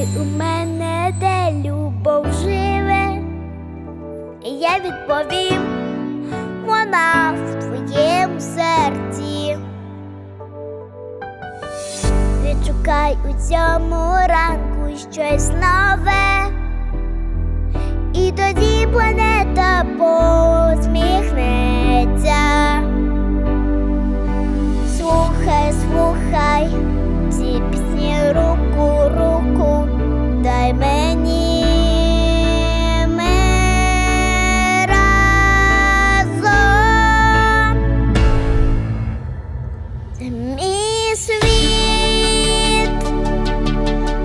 Відшукай у мене, де любов живе. Я відповім, вона в твоєму серці. Відшукай у цьому ранку щось нове, і тоді плане. Мій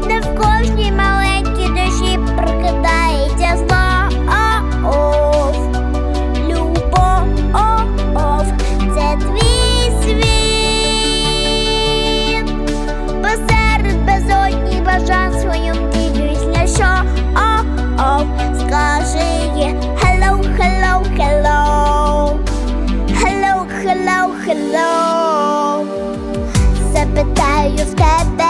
де в кожній маленькій душі прокидається знов любов, це твій світ, посеред безодні бажан своїм дідусь знайшов, скажи є hello, hello, hello, hello питаю в тебе.